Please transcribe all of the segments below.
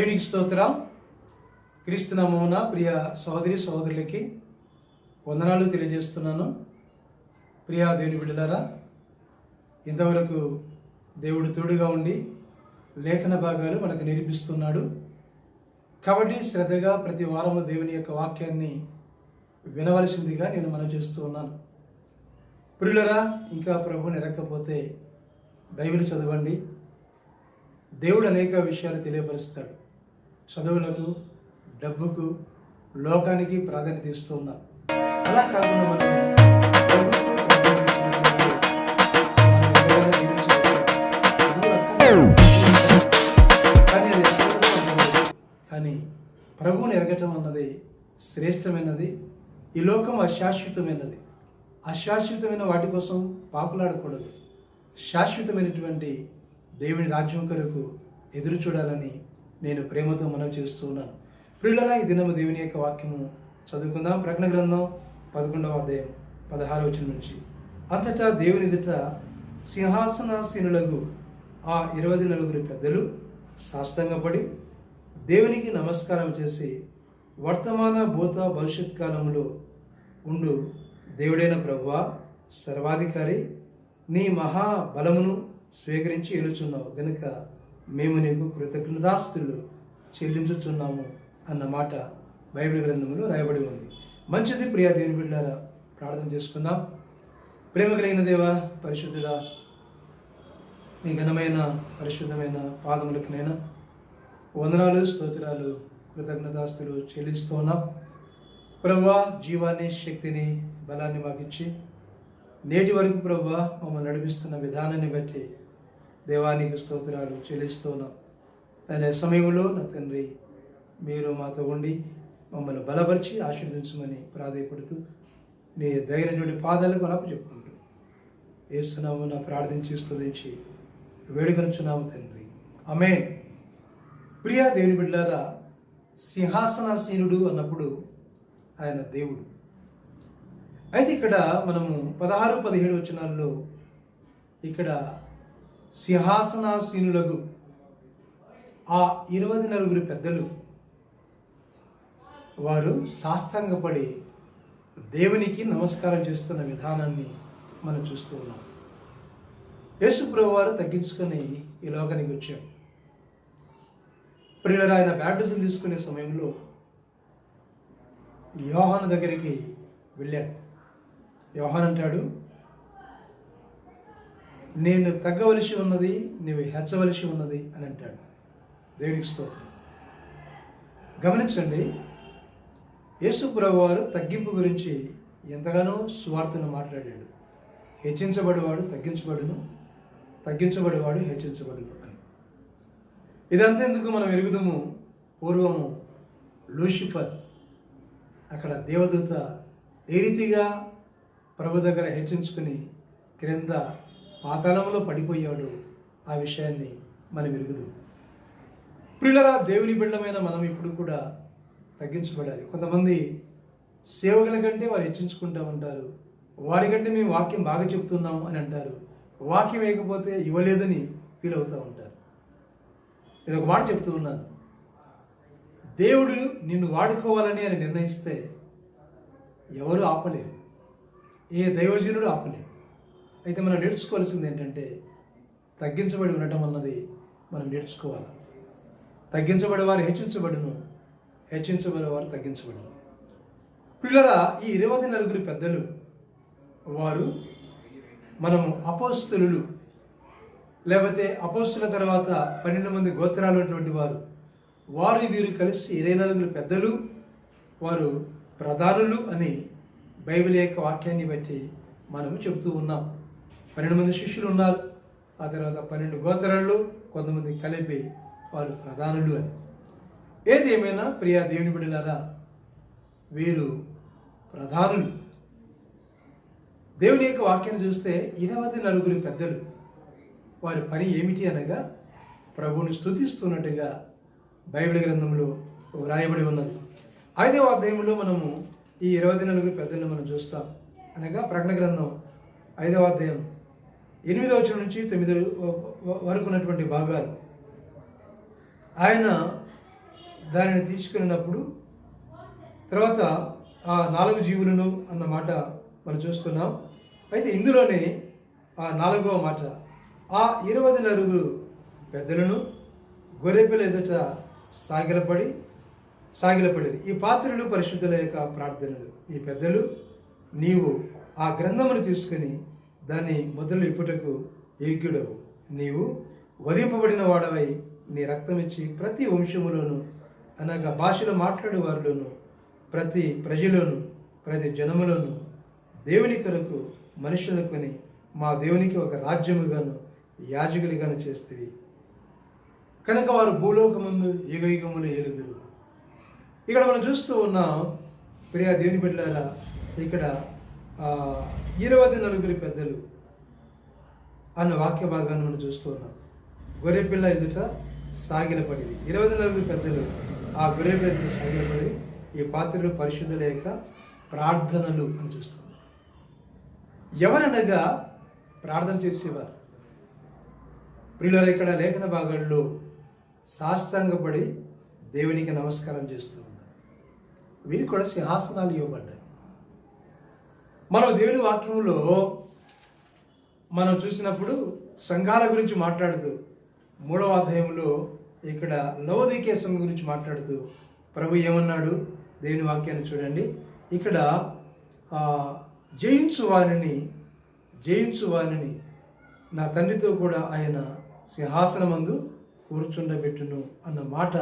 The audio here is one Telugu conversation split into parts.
దేవునికి స్తోత్రం. క్రీస్తునామమున ప్రియ సహోదరి సహోదరులకి వందనాలు తెలియజేస్తున్నాను. ప్రియ దేవుని బిడ్డలారా ఇంతవరకు దేవుడు తోడుగా ఉండి లేఖన భాగాలు మనకు నేర్పిస్తున్నాడు. కాబట్టి శ్రద్ధగా ప్రతి వారము దేవుని యొక్క వాక్యాన్ని వినవలసిందిగా నేను మనం చేస్తూ ఉన్నాను. ప్రియులరా ఇంకా ప్రభుని ఎరగకపోతే బైబిల్ చదవండి. దేవుడు అనేక విషయాలు తెలియపరుస్తాడు. చదువులకు డబ్బుకు లోకానికి ప్రాధాన్యత ఇస్తూ ఉన్నాం అలా కాకుండా మనం కానీ ప్రభువుని ఎరగటం అన్నది శ్రేష్టమైనది ఈ లోకం అశాశ్వతమైనది. అశాశ్వతమైన వాటి కోసం పాకులాడకూడదు. శాశ్వతమైనటువంటి దేవుని రాజ్యం కొరకు ఎదురు చూడాలని నేను ప్రేమతో మనం చేస్తూ ఉన్నాను. ప్రియులరా ఈ దినము దేవుని యొక్క వాక్యము చదువుకుందాం. ప్రకటన గ్రంథం పదకొండవ అధ్యాయం పదహారవ వచ్చిన నుంచి. అంతటా దేవుని ఎదుట సింహాసనాసీనులకు ఆ ఇరవై నలుగురు పెద్దలు సాష్టంగపడి దేవునికి నమస్కారం చేసి వర్తమాన భూత భవిష్యత్ కాలంలో ఉండు. దేవుడైన ప్రభువ సర్వాధికారి నీ మహా బలమును స్వీకరించి ఎలుచున్నావు. గనుక మేము నీకు కృతజ్ఞతాస్తులు చెల్లించుచున్నాము అన్న మాట బైబిల్ గ్రంథంలో రాయబడి ఉంది. మంచిది ప్రియా దేవుని బిడ్డారా ప్రార్థన చేసుకుందాం. ప్రేమ కలిగిన దేవ పరిశుద్ధుడా మీ ఘనమైన పరిశుద్ధమైన పాదములకునైన వందనాలు స్తోత్రాలు కృతజ్ఞతాస్తులు చెల్లిస్తూ ఉన్నాం. ప్రభా జీవాన్ని శక్తిని బలాన్ని మాకు నేటి వరకు ప్రభా మమ్మల్ని నడిపిస్తున్న విధానాన్ని బట్టి దేవానికి స్తోత్రాలు చెల్లిస్తూ ఉన్నాం అనే సమయంలో నా తండ్రి మీరు మాతో ఉండి మమ్మల్ని బలపరిచి ఆశీర్వదించమని ప్రాధాయపడుతూ నీ దగ్గరైనటువంటి పాదాలకు అలా చెప్పుకుంటూ ఏస్తున్నాము నా ప్రార్థించి స్తుతించి వేడుకనుచున్నాము తండ్రి. అమే ప్రియా దేవుని బిడ్డారా సింహాసనాసీనుడు అన్నప్పుడు ఆయన దేవుడు. అయితే ఇక్కడ మనము పదహారు పదిహేడు వచనాల్లో ఇక్కడ సింహాసనాసీనులకు ఆ ఇరవై నలుగురు పెద్దలు. వారు సాష్టాంగపడి దేవునికి నమస్కారం చేస్తున్న విధానాన్ని మనం చూస్తూ ఉన్నాం. యేసుప్రభు వారు తగ్గించుకొని ఈ లోకానికి వచ్చాం ప్రియులరు ఆయన బ్యాప్టిజం తీసుకునే సమయంలో యోహాను దగ్గరికి వెళ్ళాడు యోహాన్ అంటాడు నేను తగ్గవలసి ఉన్నది నీవు హెచ్చవలసి ఉన్నది అని అంటాడు. దేవునికి స్తోత్రం. గమనించండి యేసుప్రభు వారు తగ్గింపు గురించి ఎంతగానో సువార్తను మాట్లాడాడు. హెచ్చించబడేవాడు తగ్గించబడును తగ్గించబడేవాడు హెచ్చించబడును అని. ఇదంతా ఎందుకు మనం ఎరుగుదము? పూర్వము లూసిఫర్ అక్కడ దేవదూత ఏ రీతిగా ప్రభు దగ్గర హెచ్చించుకుని క్రింద పాతాళంలో పడిపోయాడు. ఆ విషయాన్ని మనం ఎరుగుదాం ప్రియులరా దేవుని బిడ్డమైన మనం ఇప్పుడు కూడా తగ్గించబడాలి. కొంతమంది సేవకుల కంటే వారు హెచ్చించుకుంటూ ఉంటారు. వారికంటే మేము వాక్యం బాగా చెప్తున్నాం అని అంటారు. వాక్యం వేయకపోతే ఇవ్వలేదని ఫీల్ అవుతూ ఉంటారు. నేను ఒక మాట చెప్తూ ఉన్నాను. దేవుడు నిన్ను వాడుకోవాలని అని నిర్ణయిస్తే ఎవరు ఆపలేరు. ఏ దైవజనుడు ఆపలేరు. అయితే మనం నేర్చుకోవాల్సింది ఏంటంటే తగ్గించబడి ఉండటం అన్నది మనం నేర్చుకోవాలి. తగ్గించబడే వారు హెచ్చించబడును హెచ్చించబడే వారు తగ్గించబడును. పిల్లరా ఈ ఇరవై నలుగురు పెద్దలు వారు మనం అపోస్తులు. లేకపోతే అపోస్తుల తర్వాత పన్నెండు మంది గోత్రాలు ఉన్నటువంటి వారు వారు వీరు కలిసి ఇరవై నలుగురు పెద్దలు వారు ప్రధానులు అని బైబిల్ యొక్క వాక్యాన్ని బట్టి మనము చెబుతూ ఉన్నాం. పన్నెండు మంది శిష్యులు ఉన్నారు. ఆ తర్వాత పన్నెండు గోత్రాలు కొంతమంది కలిపి వారు ప్రధానులు అని. ఏది ఏమైనా ప్రియా దేవుని బిడ్డలారా వీరు ప్రధానులు. దేవుని యొక్క వాక్యాన్ని చూస్తే ఇరవై నలుగురు పెద్దలు. వారి పని ఏమిటి అనగా ప్రభువుని స్తుతిస్తున్నట్టుగా బైబిల్ గ్రంథంలో వ్రాయబడి ఉన్నది. ఐదవ అధ్యాయంలో మనము ఈ ఇరవై నలుగురు పెద్దలను మనం చూస్తాం. అనగా ప్రకటన గ్రంథం ఐదవ అధ్యాయం ఎనిమిదవ వచ్చిన నుంచి తొమ్మిది వరకు ఉన్నటువంటి భాగాలు. ఆయన దానిని తీసుకున్నప్పుడు తర్వాత ఆ నాలుగు జీవులను అన్న మాట మనం చూస్తున్నాం. అయితే ఇందులోనే ఆ నాలుగవ మాట ఆ ఇరవై నలుగురు పెద్దలను గొర్రెపిల్ల ఎదుట సాగిలపడి సాగిలపడేది ఈ పాత్రలు పరిశుద్ధుల యొక్క ప్రార్థనలు. ఈ పెద్దలు నీవు ఆ గ్రంథమును తీసుకుని దాన్ని మొదలు ఇప్పుటకు యోగ్యుడవు. నీవు వధింపబడిన వాడవై నీ రక్తం ఇచ్చి ప్రతి వంశములోను అనగా భాషలో మాట్లాడే వారిలోను ప్రతి ప్రజలోను ప్రతి జనములోను దేవుని కొరకు మనుషులకుని మా దేవునికి ఒక రాజ్యముగాను యాజకులుగాను చేస్తుంది కనుక వారు భూలోకమందు యుగ యుగములు ఇక్కడ మనం చూస్తూ ఉన్నాం ప్రియా దేవుని బిడ్డల ఇక్కడ ఇరవై నలుగురి పెద్దలు అన్న వాక్య భాగాన్ని మనం చూస్తున్నాం గొర్రెపిల్ల ఎదుట సాగిలపడింది. ఇరవై నలుగురు పెద్దలు ఆ గొర్రెపిల్ల ఎదుట సాగిలపడి ఈ పాత్రలు పరిశుద్ధుల యొక్క ప్రార్థనలు అని చూస్తున్నాం ఎవరనగా ప్రార్థన చేసేవారు? ప్రియుల ఇక్కడ లేఖన భాగాల్లో సాష్టాంగపడి దేవునికి నమస్కారం చేస్తున్నారు వీరు కూడా సింహాసనాలు ఇవ్వబడ్డాయి మనం దేవుని వాక్యంలో మనం చూసినప్పుడు సంఘాల గురించి మాట్లాడుతూ మూడవ అధ్యాయంలో ఇక్కడ లవదీకే సంఘం గురించి మాట్లాడుతూ ప్రభు ఏమన్నాడు? దేవుని వాక్యాన్ని చూడండి. ఇక్కడ జయించు వారిని జయించు వారిని నా తండ్రితో కూడా ఆయన సింహాసనమందు కూర్చుండబెట్టును అన్న మాట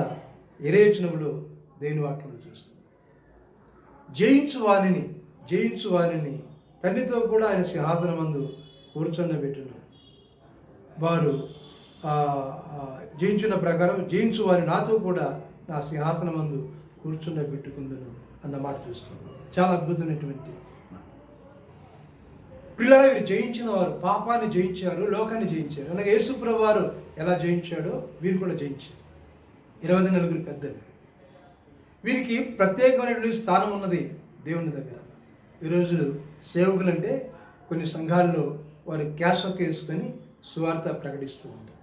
ఎరేచనములో దేని వాక్యంలో చూస్తుంది. జయించు వారిని జయించు వారిని తండ్రితో కూడా ఆయన సింహాసనమందు కూర్చొనబెట్టును వారు జయించిన ప్రకారం జయించు వారి నాతో కూడా నా సింహాసనమందు మందు పెట్టుకుందును అన్న మాట చూస్తున్నాం. చాలా అద్భుతమైనటువంటి మాట. పిల్లల వీరు జయించిన వారు పాపాన్ని జయించారు లోకాన్ని జయించారు. అలాగే యేసుప్రభు వారు ఎలా జయించాడో వీరు కూడా జయించారు. ఇరవై నలుగురు పెద్దలు. వీరికి ప్రత్యేకమైనటువంటి స్థానం ఉన్నది దేవుని దగ్గర. ఈరోజు సేవకులు అంటే కొన్ని సంఘాల్లో వారు క్యాష్ వేసుకొని సువార్త ప్రకటిస్తూ ఉంటారు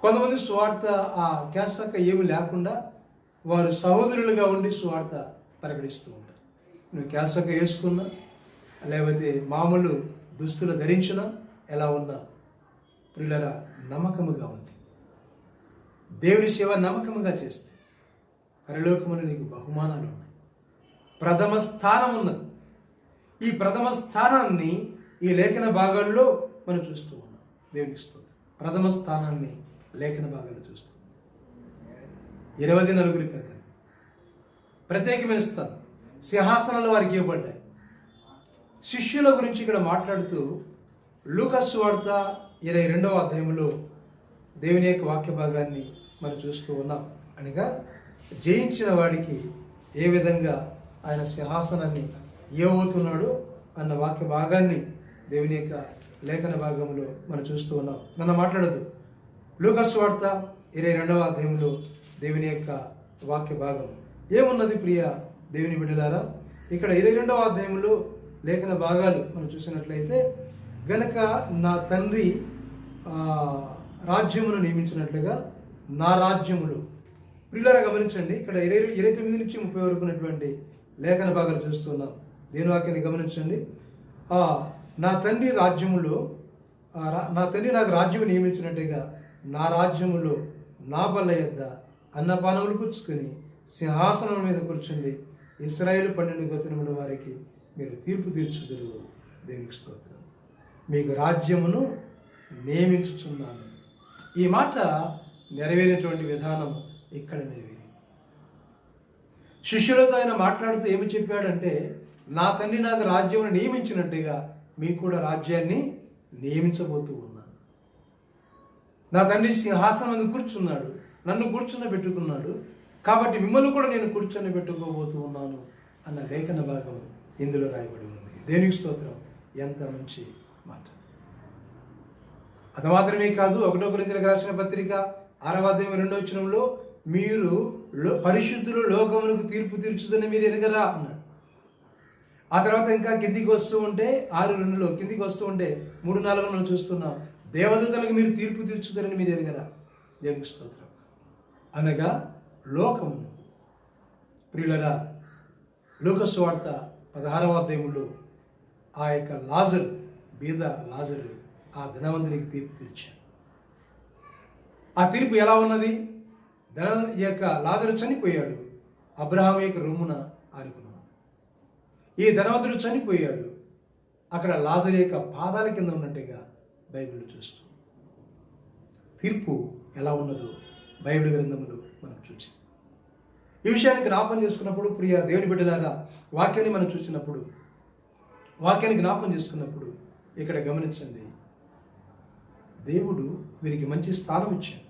కొంతమంది సువార్త ఆ క్యాష్ ఏమి లేకుండా వారు సహోదరులుగా ఉండి సువార్త ప్రకటిస్తూ ఉంటారు నువ్వు క్యాష్ వేసుకున్నా లేకపోతే మామూలు దుస్తులు ధరించినా ఎలా ఉన్నా ప్రియులరా నమ్మకముగా ఉండి దేవుని సేవ నమ్మకముగా చేస్తే. పరలోకములు నీకు బహుమానాలు ఉన్నాయి ప్రథమ స్థానం ఉన్నది. ఈ ప్రథమ స్థానాన్ని ఈ లేఖన భాగాల్లో మనం చూస్తూ ఉన్నాం. దేవుని స్తోత్రం. ప్రథమ స్థానాన్ని లేఖన భాగాలు చూస్తూ ఇరవై నలుగురి పెద్దలు ప్రత్యేకమైన స్థానం సింహాసనాలు వారికి ఇవ్వబడ్డాయి. శిష్యుల గురించి ఇక్కడ మాట్లాడుతూ లూకస్ వార్త ఇరవై రెండవ అధ్యాయంలో దేవుని యొక్క వాక్య భాగాన్ని మనం చూస్తూ ఉన్నాం. అనగా జయించిన వాడికి ఏ విధంగా ఆయన సింహాసనాన్ని ఇవ్వబోతున్నాడో అన్న వాక్య భాగాన్ని దేవుని యొక్క లేఖన భాగంలో మనం చూస్తూ ఉన్నాం. నన్ను మాట్లాడదు లూకస్ వార్త ఇరవై రెండవ అధ్యాయంలో దేవుని యొక్క వాక్య భాగం. ఏమున్నది ప్రియ దేవుని బిడ్డలారా? ఇక్కడ ఇరవై రెండవ అధ్యాయంలో లేఖన భాగాలు మనం చూసినట్లయితే గనక నా తండ్రి రాజ్యమును నియమించినట్లుగా నా రాజ్యములు. ప్రియులారా గమనించండి ఇక్కడ ఇరవై ఇరవై తొమ్మిది నుంచి ముప్పై వరకు ఉన్నటువంటి లేఖన భాగాలు చూస్తున్నాం దేని వాక్యాన్ని గమనించండి. నా తండ్రి రాజ్యములో రా- నా తండ్రి నాకు రాజ్యం నియమించినట్టుగా నా రాజ్యములో నా బల్ల యొద్ద అన్నపానములు పుచ్చుకొని సింహాసనం మీద కూర్చుండి ఇస్రాయేల్ పన్నెండు గతనముల వారికి మీరు తీర్పు తీర్చుదురు. దేవునికి స్తోత్రం. మీకు రాజ్యమును నియమించుచున్నాను. ఈ మాట నెరవేరేటువంటి విధానం ఇక్కడ నెరవేరింది. శిష్యులతో ఆయన మాట్లాడుతూ ఏమి చెప్పాడంటే నా తండ్రి నాకు రాజ్యమును నియమించినట్టుగా మీకు కూడా రాజ్యాన్ని నియమించబోతూ ఉన్నాను. నా తండ్రి సింహాసనం మీద కూర్చున్నాడు నన్ను కూర్చున్న పెట్టుకున్నాడు కాబట్టి మిమ్మల్ని కూడా నేను కూర్చొని పెట్టుకోబోతూ ఉన్నాను అన్న లేఖన భాగం ఇందులో రాయబడి ఉంది. దేనికి స్తోత్రం. ఎంత మంచి మాట. అది మాత్రమే కాదు ఒకటో గురించి రాసిన పత్రిక ఆరవాద్యం రెండో వచనంలో మీరు లో- పరిశుద్ధులు లోకములకు తీర్పు తీర్చుదని మీరు ఎరగరా అన్నాడు. ఆ తర్వాత ఇంకా కిందికి వస్తూ ఉంటే ఆరు రెండులో కిందికి వస్తూ ఉంటే మూడు నాలుగు మనం చూస్తున్నాం. దేవదూతలకు మీరు తీర్పు తీర్చుతారని మీరు ఎరగరా? దేవుని స్తోత్రం. అనగా లోకమును. ప్రియులరా లోకస్వార్త పదహారవ అధ్యాయంలో ఆ యొక్క లాజరు బీద లాజరు ఆ ధనవంతునికి తీర్పు తీర్చాడు ఆ తీర్పు ఎలా ఉన్నది? ధన ఈ యొక్క లాజరు చనిపోయాడు. అబ్రహాం యొక్క రొమ్మున ఆనుకున్నాడు. ఈ ధనవంతుడు చనిపోయాడు. అక్కడ లాజర్ యొక్క పాదాల కింద ఉన్నట్టుగా బైబిల్ చూస్తాం తీర్పు ఎలా ఉన్నదో బైబిల్ గ్రంథములు మనం చూసి. ఈ విషయాన్ని జ్ఞాపం చేసుకున్నప్పుడు ప్రియ దేవుని బిడ్డలాగా వాక్యాన్ని మనం చూసినప్పుడు వాక్యాన్ని జ్ఞాపం చేసుకున్నప్పుడు ఇక్కడ గమనించండి. దేవుడు వీరికి మంచి స్థానం ఇచ్చాడు.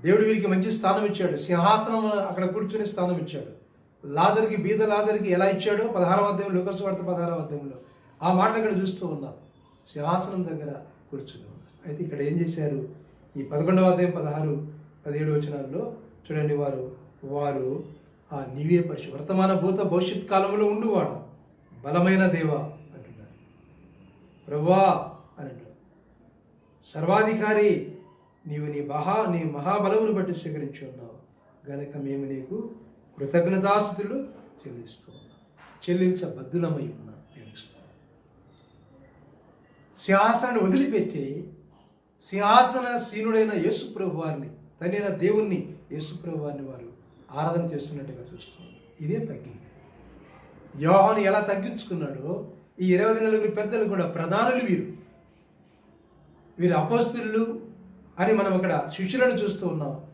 దేవుడు వీరికి మంచి స్థానం ఇచ్చాడు. సింహాసనం అక్కడ కూర్చునే స్థానం ఇచ్చాడు. లాజర్కి బీద లాజర్కి ఎలా ఇచ్చాడో పదహారవ అధ్యాయం లోకస్ వార్త పదహారవ అధ్యాయంలో ఆ మాటలు ఇక్కడ చూస్తూ ఉన్నాం. సింహాసనం దగ్గర కూర్చుని అయితే ఇక్కడ ఏం చేశారు? ఈ పదకొండవ అధ్యాయం పదహారు పదిహేడు వచనాల్లో చూడండి వారు వారు ఆ నీవే పరిశు వర్తమాన భూత భవిష్యత్ కాలంలో ఉండువాడు బలమైన దేవ అంటున్నారు. ప్రభువా అని అంటున్నారు. సర్వాధికారి నీవు నీ మహా నీ మహాబలమును బట్టి స్వీకరించి ఉన్నావు. గనక మేము నీకు కృతజ్ఞతాస్తులు చెల్లిస్తూ ఉన్నాం చెల్లించబద్ధులమై ఉన్నాం దేవునికి స్తోత్రం. సింహాసనాన్ని వదిలిపెట్టి సింహాసన సీనుడైన యేసుప్రభు వారిని తనైన దేవుణ్ణి యేసుప్రభు వారిని వారు ఆరాధన చేస్తున్నట్టుగా చూస్తున్నాం. ఇదే తగ్గింపు. యోహాను ఎలా తగ్గించుకున్నాడో ఈ ఇరవై నలుగురు పెద్దలు కూడా ప్రధానులు వీరు. వీరు అపస్తులు అని మనం అక్కడ శిష్యులను చూస్తూ ఉన్నాం.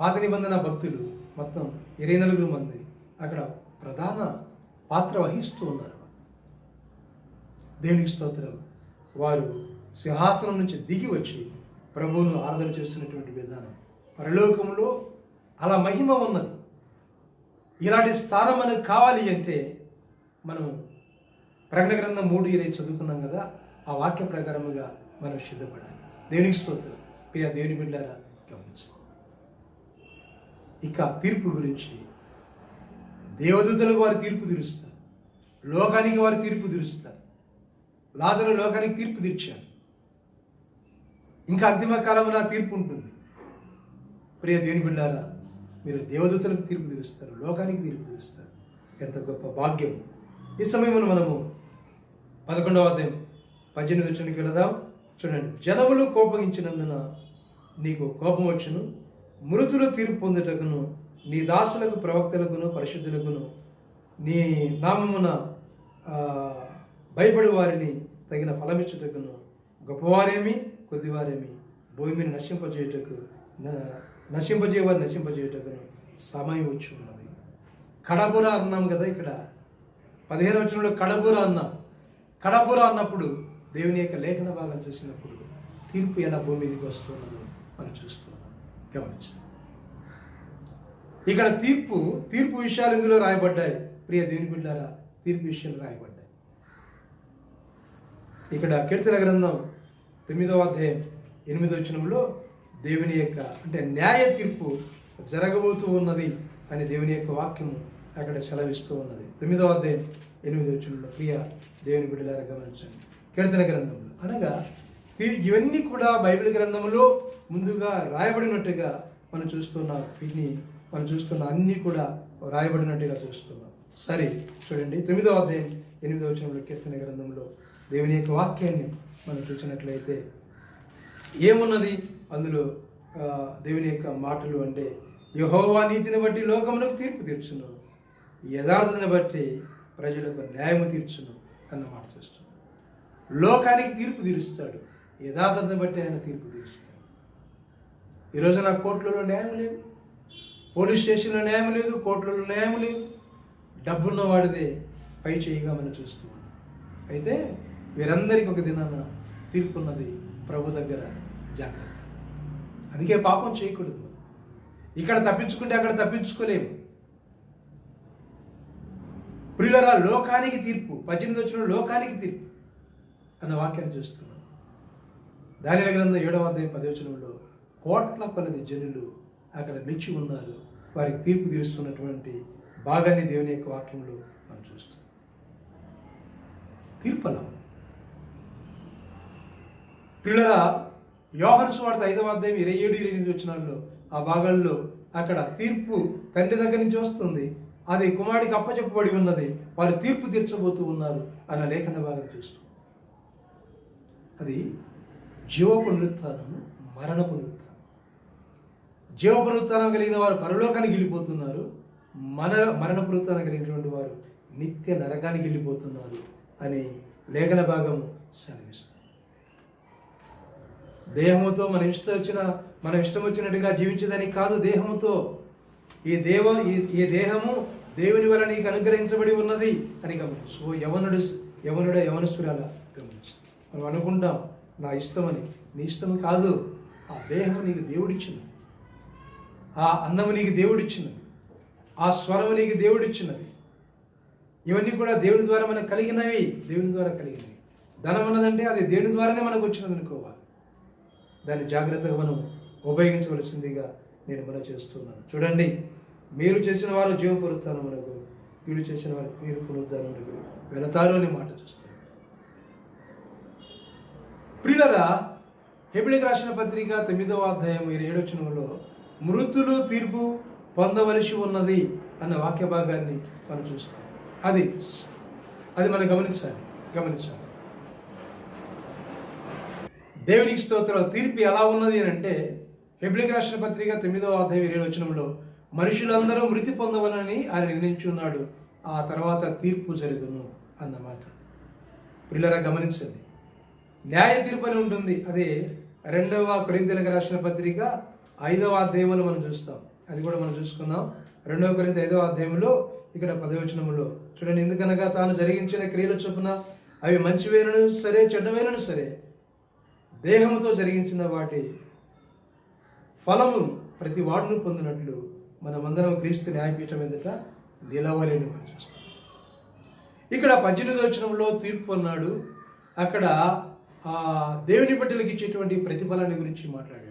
పాత నిబంధన భక్తులు మొత్తం ఇరవై నలుగురు మంది అక్కడ ప్రధాన పాత్ర వహిస్తూ ఉన్నారు. దేవునికి స్తోత్రం. వారు సింహాసనం నుంచి దిగి వచ్చి ప్రభువును ఆరాధన చేస్తున్నటువంటి విధానం. పరలోకంలో అలా మహిమ ఉన్నది. ఇలాంటి స్థానం మనకు కావాలి అంటే మనం ప్రకటన గ్రంథం మూడు ఇరవై చదువుకున్నాం కదా ఆ వాక్య ప్రకారముగా మనం సిద్ధపడాలి. దేవునికి స్తోత్రం. ప్రియా దేవుని బిడ్డారా గమనించాలి ఇక తీర్పు గురించి దేవదూతలకు వారు తీర్పు తీరుస్తారు. లోకానికి వారు తీర్పు తీరుస్తారు. లాజరు లోకానికి తీర్పు తీర్చారు. ఇంకా అంతిమ కాలంలో తీర్పు ఉంటుంది. ప్రియ దేవుని బిడ్డారా మీరు దేవదూతలకు తీర్పు తీరుస్తారు లోకానికి తీర్పు తీరుస్తారు. ఎంత గొప్ప భాగ్యం. ఈ సమయంలో మనము పదకొండవ అధ్యాయం పద్దెనిమిది వచ్చడానికి వెళదాం. చూడండి జనములు కోపగించినందున నీకు కోపం వచ్చును మృతుల తీర్పు పొందుటకును నీ దాసులకు ప్రవక్తలకును పరిశుద్ధులకును నీ నామమున భయపడి వారిని తగిన ఫలమిచ్చుటకును. గొప్పవారేమి కొద్దివారేమి భూమిని నశింపజేయుటకు న- నశింపజేయవారు నశింపజేయుటకును సమయం వచ్చి ఉన్నది. కడపుర అన్నాం కదా ఇక్కడ. పదిహేను వచనంలో కడపుర అన్నాం. కడపుర అన్నప్పుడు దేవుని యొక్క లేఖన భాగాలు చూసినప్పుడు తీర్పు ఎలా భూమి మీదకి వస్తున్నదో మనం చూస్తున్నాం. గమనించండి ఇక్కడ తీర్పు తీర్పు విషయాలు ఇందులో రాయబడ్డాయి? ప్రియ దేవుని బిడ్డారా తీర్పు విషయాలు రాయబడ్డాయి. ఇక్కడ కీర్తన గ్రంథం తొమ్మిదవ అధ్యాయం ఎనిమిదో వచనంలో దేవుని యొక్క అంటే న్యాయ తీర్పు జరగబోతూ ఉన్నది అని దేవుని యొక్క వాక్యము అక్కడ సెలవిస్తూ ఉన్నది. తొమ్మిదవ అధ్యాయం ఎనిమిదో వచనంలో ప్రియ దేవుని బిడ్డలారా గమనించండి. కీర్తన గ్రంథంలో అనగా ఇవన్నీ కూడా బైబిల్ గ్రంథంలో ముందుగా రాయబడినట్టుగా మనం చూస్తున్న వీటిని మనం చూస్తున్న అన్నీ కూడా రాయబడినట్టుగా చూస్తున్నాం. సరే చూడండి. తొమ్మిదవ అధ్యాయం ఎనిమిదవ వచనంలో కీర్తన గ్రంథంలో దేవుని యొక్క వాక్యాన్ని మనం చూసినట్లయితే ఏమున్నది? అందులో దేవుని యొక్క మాటలు అంటే యహోవా నీతిని బట్టి లోకమునకు తీర్పు తీర్చును. యథార్థతను బట్టి ప్రజలకు న్యాయము తీర్చును అన్న మాట చూస్తున్నాం. లోకానికి తీర్పు తీరుస్తాడు. యథార్థతను బట్టి ఆయన తీర్పు తీరుస్తాడు. ఈరోజు నా కోర్టులలో న్యాయం లేదు. పోలీస్ స్టేషన్లో న్యాయం లేదు కోర్టులలో న్యాయం లేదు. డబ్బున్న వాడిదే పై చేయిగా మనం చూస్తూ ఉన్నాం అయితే వీరందరికీ ఒక దినాన తీర్పు ఉన్నది ప్రభు దగ్గర జాగ్రత్త. అందుకే పాపం చేయకూడదు. ఇక్కడ తప్పించుకుంటే అక్కడ తప్పించుకోలేము ప్రియులరా లోకానికి తీర్పు పద్దెనిమిది వచ్చిన లోకానికి తీర్పు అన్న వాక్యాన్ని చూస్తున్నాం. దానిల గ్రంథం ఏడవ అధ్యాయం పదవచనంలో కోట్ల కొలది జనులు అక్కడ నిలిచి ఉన్నారు. వారికి తీర్పు తీరుస్తున్నటువంటి భాగాన్ని దేవుని యొక్క వాక్యంలో మనం చూస్తాం. తీర్పలం. పిల్లరా యోహర్స్ వార్త ఐదవ అధ్యాయం ఇరవై ఏడు ఇరవై ఎనిమిది వచ్చినాల్లో ఆ భాగాల్లో అక్కడ తీర్పు తండ్రి దగ్గర నుంచి వస్తుంది. అది కుమారుడికి అప్పచెప్పబడి ఉన్నది. వారు తీర్పు తీర్చబోతూ ఉన్నారు అన్న లేఖన భాగం చూస్తూ. అది జీవ పునరుత్థానము మరణ పునరుత్థానం జీవ పునరుత్థానం కలిగిన వారు పరలోకానికి వెళ్ళిపోతున్నారు. మన మరణ పునరుత్థానం కలిగినటువంటి వారు నిత్య నరకానికి వెళ్ళిపోతున్నారు అని లేఖన భాగం సెలవిస్తుంది. దేహముతో మన ఇష్టం వచ్చిన మన ఇష్టం వచ్చినట్టుగా జీవించదని కాదు దేహముతో. ఈ దేవ ఈ దేహము దేవుని వల్ల నీకు అనుగ్రహించబడి ఉన్నది అని గమనించు. ఓ యవనుడు యవనుడ యవనస్తురాల గమనించు. మనం అనుకుంటాం నా ఇష్టమని. నీ ఇష్టం కాదు ఆ దేహం నీకు దేవుడిచ్చింది. ఆ అన్నము నీకు దేవుడిచ్చినది. ఆ స్వరము నీకు దేవుడిచ్చినది. ఇవన్నీ కూడా దేవుని ద్వారా మనకు కలిగినవి దేవుని ద్వారా కలిగినవి. ధనం అన్నదంటే అది దేవుని ద్వారానే మనకు వచ్చినది అనుకోవాలి. దాన్ని జాగ్రత్తగా మనం ఉపయోగించవలసిందిగా నేను మనం చేస్తున్నాను. చూడండి మీరు చేసిన వారు జీవ పునరుత్థానమునకు వీళ్ళు చేసిన వారు తీరు పునరుద్ధానమునకు వెళతారు అని మాట చూస్తున్నాను. ప్రియులరా హెబిడికి రాసిన పత్రిక తొమ్మిదవ అధ్యాయం ఇరవై ఏడవచనంలో మృతులు తీర్పు పొందవలసి ఉన్నది అన్న వాక్య భాగాన్ని మనం చూస్తాం. అది అది మనం గమనించాలి గమనించాలి. దేవునికి స్తోత్రం. తీర్పు ఎలా ఉన్నది అని అంటే హెబ్లిక్ రాష్ట్ర పత్రిక తొమ్మిదవ అధ్యాయం ఇరవై వచనంలో మనుషులందరూ మృతి పొందవలని ఆయన నిర్ణయించున్నాడు ఆ తర్వాత తీర్పు జరుగును అన్నమాట. పిల్లరా గమనించండి. న్యాయ తీర్పు అని ఉంటుంది. అదే రెండవ కొరింతలకు రాసిన పత్రిక ఐదవ అధ్యాయంలో మనం చూస్తాం. అది కూడా మనం చూసుకుందాం. రెండవ కొరింత ఐదవ అధ్యాయంలో ఇక్కడ పదవచనములో చూడండి ఎందుకనగా తాను జరిగించిన క్రియల చొప్పున అవి మంచివేనను సరే చెడ్డవేనను సరే దేహముతో జరిగించిన వాటి ఫలము ప్రతి వాడును పొందినట్లు మనమందరం క్రీస్తు న్యాయపీఠం ఎదుట నిలవలేని మనం చూస్తాం. ఇక్కడ పద్దెనిమిది వచనంలో తీర్పు అన్నాడు. అక్కడ దేవుని బిడ్డలకు ఇచ్చేటువంటి ప్రతిఫలాన్ని గురించి మాట్లాడాడు.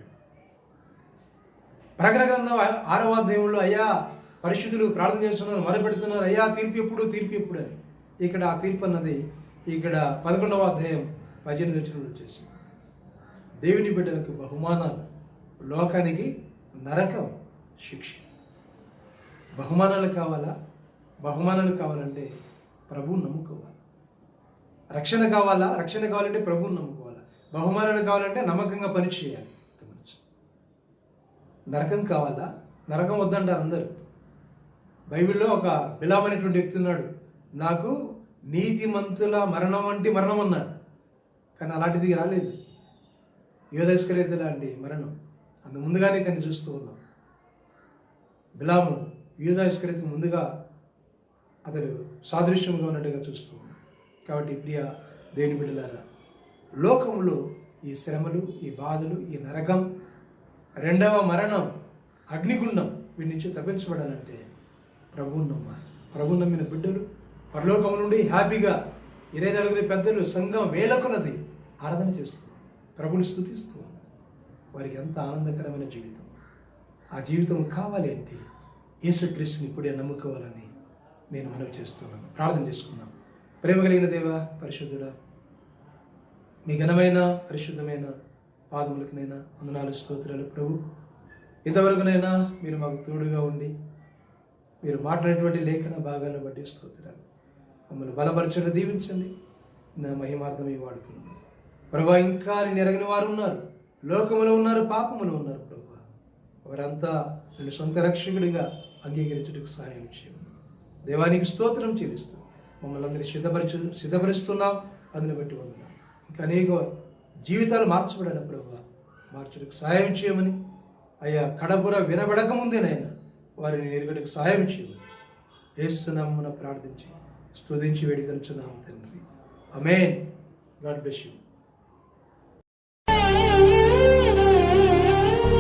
ప్రకటన గ్రంథం ఆరవ అధ్యాయంలో అయ్యా పరిశుద్ధులు ప్రార్థన చేస్తున్నారు మొదలుపెడుతున్నారు అయ్యా తీర్పు ఎప్పుడు తీర్పు ఎప్పుడు అని. ఇక్కడ ఆ తీర్పు అన్నది ఇక్కడ పదకొండవ అధ్యాయం పద్దెనిమిది వచ్చిన వచ్చేసి దేవుని బిడ్డలకు బహుమానాలు లోకానికి నరకం శిక్ష. బహుమానాలు కావాలా? బహుమానాలు కావాలంటే ప్రభువుని నమ్ముకోవాలి. రక్షణ కావాలా? రక్షణ కావాలంటే ప్రభువుని నమ్ముకోవాలి. బహుమానాలు కావాలంటే నమ్మకంగా పని చేయాలి. నరకం కావాలా? నరకం వద్దంటారు అందరూ. బైబిల్లో ఒక బిలాం అనేటువంటి వ్యక్తి ఉన్నాడు. నాకు నీతిమంతుల మరణం వంటి మరణం అన్నాడు కానీ అలాంటిది రాలేదు. యోధస్కరేత లాంటి మరణం. అందు ముందుగానే తను చూస్తూ ఉన్నాం. బిలాము యూదాస్కరిత ముందుగా అతడు సాదృశ్యంగా ఉన్నట్టుగా చూస్తూ ఉన్నాం. కాబట్టి ప్రియ దేవుని బిడ్డలారా లోకంలో ఈ శ్రమలు ఈ బాధలు ఈ నరకం రెండవ మరణం అగ్నిగుండం. వీటి నుంచి తప్పించబడాలంటే ప్రభువుని నమ్మాలి. ప్రభువు నమ్మిన బిడ్డలు పరలోకం నుండి హ్యాపీగా ఇరవై నలుగురి పెద్దలు సంఘం వేలకొన్నది ఆరాధన చేస్తూ ప్రభుని స్థుతిస్తూ వారికి ఎంత ఆనందకరమైన జీవితం. ఆ జీవితం కావాలి అంటే యేసుక్రీస్తుని ఇప్పుడే నమ్ముకోవాలని నేను మనవి చేస్తున్నాను. ప్రార్థన చేసుకున్నాం ప్రేమ కలిగిన దేవ పరిశుద్ధుడా మీ ఘనమైన పరిశుద్ధమైన పాదములకునైనా వందనాలు స్తోత్రాలు ప్రభు. ఇంతవరకునైనా మీరు మాకు తోడుగా ఉండి మీరు మాట్లాడేటువంటి లేఖన భాగాలను బట్టి స్తోత్రాలు. మమ్మల్ని బలపరచడం దీవించండి. నా మహిమార్థమే వాడుకున్నాను ప్రభా ఇంకా నేను ఎరగని వారు ఉన్నారు. లోకములో ఉన్నారు పాపములో ఉన్నారు ప్రభు. వారంతా నేను సొంత రక్షకుడిగా అంగీకరించుటకు సహాయం చేయము దేవానికి స్తోత్రం చెల్లిస్తూ మమ్మల్ని అందరినీ సిద్ధపరచు సిద్ధపరుస్తున్నాం. అందుని బట్టి వందనాలు. ఇంకా అనేక జీవితాలు మార్చబడాలి ప్రభు. మార్చుటకు సహాయం చేయమని. అయ్యా కడబుర వినబడక నాయన వారిని ఎరుగడానికి సహాయం చేయమని. ఏస్తున్నామని ప్రార్థించి స్తుతించి వేడుకలుచున్నాము తండ్రి. Amen God bless you.